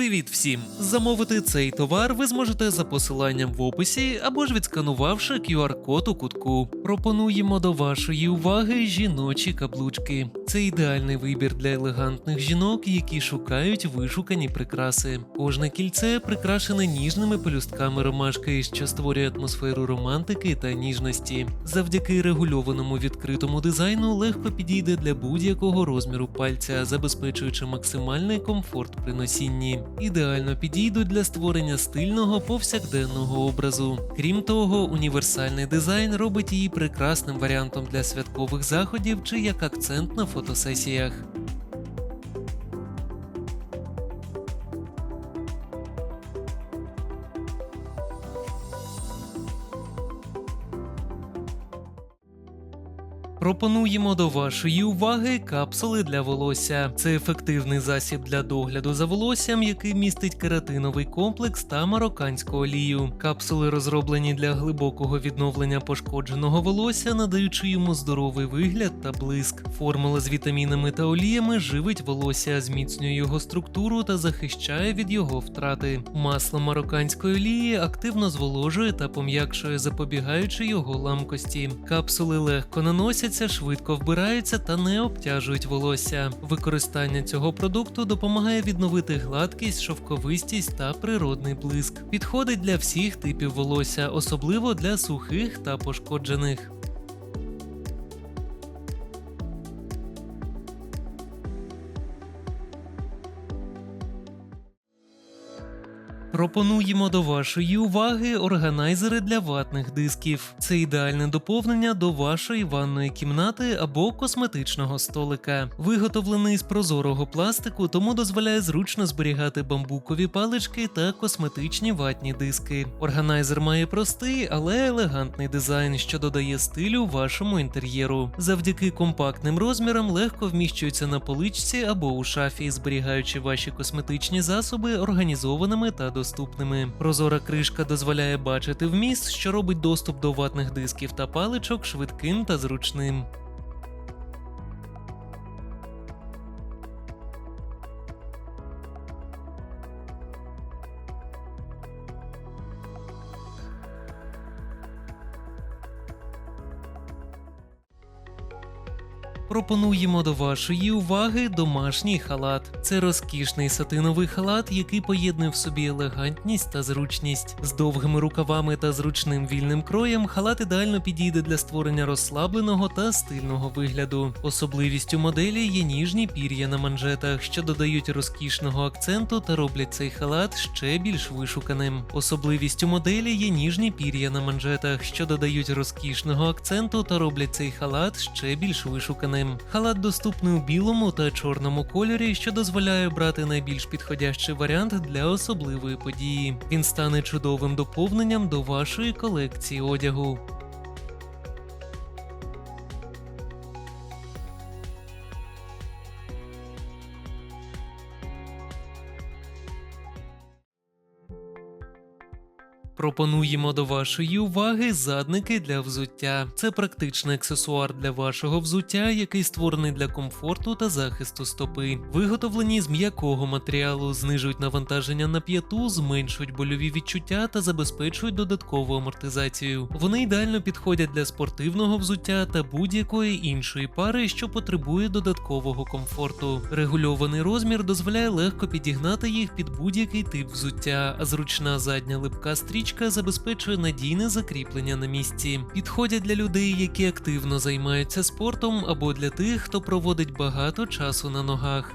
Привіт всім! Замовити цей товар ви зможете за посиланням в описі або ж відсканувавши QR-код у кутку. Пропонуємо до вашої уваги жіночі каблучки. Це ідеальний вибір для елегантних жінок, які шукають вишукані прикраси. Кожне кільце прикрашене ніжними пелюстками ромашки, що створює атмосферу романтики та ніжності. Завдяки регульованому відкритому дизайну легко підійде для будь-якого розміру пальця, забезпечуючи максимальний комфорт при носінні. Ідеально підійдуть для створення стильного повсякденного образу. Крім того, універсальний дизайн робить її прекрасним варіантом для святкових заходів чи як акцент на фотосесіях. Пропонуємо до вашої уваги капсули для волосся. Це ефективний засіб для догляду за волоссям, який містить кератиновий комплекс та марокканську олію. Капсули розроблені для глибокого відновлення пошкодженого волосся, надаючи йому здоровий вигляд та блиск. Формула з вітамінами та оліями живить волосся, зміцнює його структуру та захищає від його втрати. Масло марокканської олії активно зволожує та пом'якшує, запобігаючи його ламкості. Капсули легко наносять наносяться, швидко вбираються та не обтяжують волосся. Використання цього продукту допомагає відновити гладкість, шовковистість та природний блиск. Підходить для всіх типів волосся, особливо для сухих та пошкоджених. Пропонуємо до вашої уваги органайзери для ватних дисків. Це ідеальне доповнення до вашої ванної кімнати або косметичного столика. Виготовлений з прозорого пластику, тому дозволяє зручно зберігати бамбукові палички та косметичні ватні диски. Органайзер має простий, але елегантний дизайн, що додає стилю вашому інтер'єру. Завдяки компактним розмірам легко вміщується на поличці або у шафі, зберігаючи ваші косметичні засоби організованими та доступними доступними. Прозора кришка дозволяє бачити вміст, що робить доступ до ватних дисків та паличок швидким та зручним. Пропонуємо до вашої уваги домашній халат. Це розкішний сатиновий халат, який поєднує в собі елегантність та зручність. З довгими рукавами та зручним вільним кроєм халат ідеально підійде для створення розслабленого та стильного вигляду. Особливістю моделі є ніжні пір'я на манжетах, що додають розкішного акценту та роблять цей халат ще більш вишуканим. Особливістю моделі є ніжні пір'я на манжетах, що додають розкішного акценту та роблять цей халат ще більш вишуканим ним. Халат доступний у білому та чорному кольорі, що дозволяє брати найбільш підходящий варіант для особливої події. Він стане чудовим доповненням до вашої колекції одягу. Пропонуємо до вашої уваги задники для взуття. Це практичний аксесуар для вашого взуття, який створений для комфорту та захисту стопи. Виготовлені з м'якого матеріалу, знижують навантаження на п'яту, зменшують больові відчуття та забезпечують додаткову амортизацію. Вони ідеально підходять для спортивного взуття та будь-якої іншої пари, що потребує додаткового комфорту. Регульований розмір дозволяє легко підігнати їх під будь-який тип взуття, а зручна задня липка стрічка стрічка забезпечує надійне закріплення на місці. Підходять для людей, які активно займаються спортом, або для тих, хто проводить багато часу на ногах.